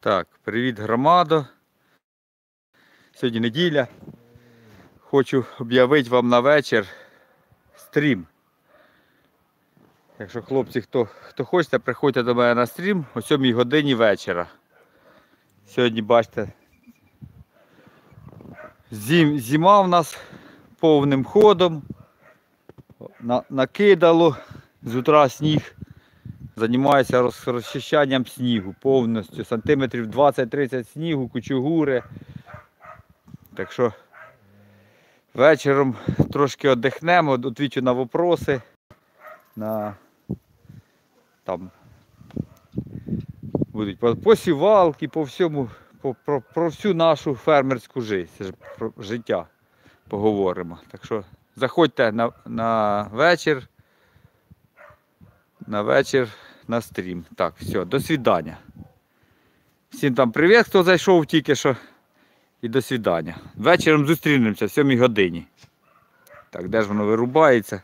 Так, привіт, громадо. Сьогодні неділя. Хочу об'явити вам на вечір стрім. Якщо хлопці, хто, хто хочете, приходьте до мене на стрім о 7 годині вечора. Сьогодні бачите, зим, зима в нас повним ходом. На, накидало з утра сніг. Займаюся розчищанням снігу повністю. Сантиметрів 20-30 снігу, кучугури. Так що вечором трошки віддихнемо, відвічу на вопроси. На там будуть посівалки, по всьому, по, про, про всю нашу фермерську життя поговоримо. Так що заходьте на, на вечір. На вечір на стрім. Так, все, до свидання. Всім там привіт, хто зайшов тільки що. І до свидання. Вечором зустрінемося в 7 годині. Так, де ж воно вирубається?